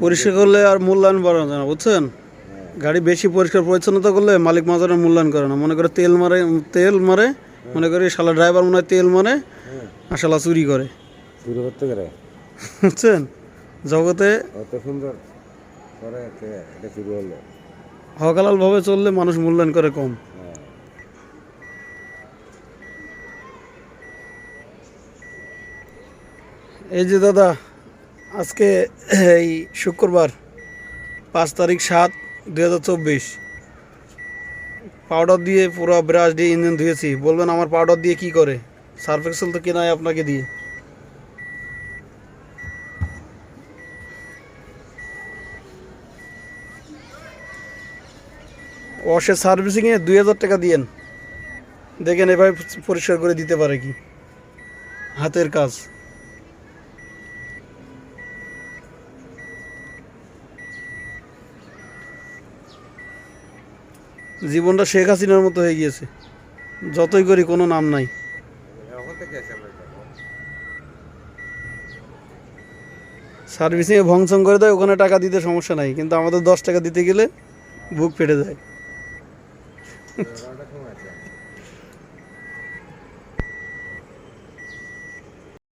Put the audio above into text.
পরিষ্কার করলে আর মূল্যায়ন বাড়ানো যায় না বুঝছেন? গাড়ি বেশি পরিষ্কার পরিচ্ছন্নতা করলে মালিক মাজারের মূল্যায়ন করে না। মনে করে তেল মারে তেল মারে মনে করি শালা ড্রাইভার মনে হয় তেল মারে আর শালা চুরি করে। শুরু করতে গেলে? বুঝছেন? জগতে অত সুন্দর করে এটা শুরু হলো হকালাল ভাবে চললে মানুষ মূল্যায়ন করে কম। এই যে দাদা, আজকে এই শুক্রবার পাঁচ তারিখ সাত দুই হাজার চব্বিশ। পাউডার দিয়ে পুরো ব্রাশ দিয়ে ইঞ্জিন ধুয়েছি। বলবেন আমার পাউডার দিয়ে কি করে? সার্ফ এক্সেল তো কেনাই আপনাকে দিয়ে। ওয়াশের সার্ভিসিংয়ে দুই হাজার টাকা দিয়েন। দেখেন এভাবে পরিষ্কার করে দিতে পারে কি? হাতের কাজ। জীবনটা শেখ হাসিনার মতো হয়ে গিয়েছে। যতই করি, কোনো নাম নাই। সার্ভিসিংয়ে ভংসং করে দেয়, ওখানে টাকা দিতে সমস্যা নাই। কিন্তু আমাদের দশ টাকা দিতে গেলে বুক ফেটে যায়।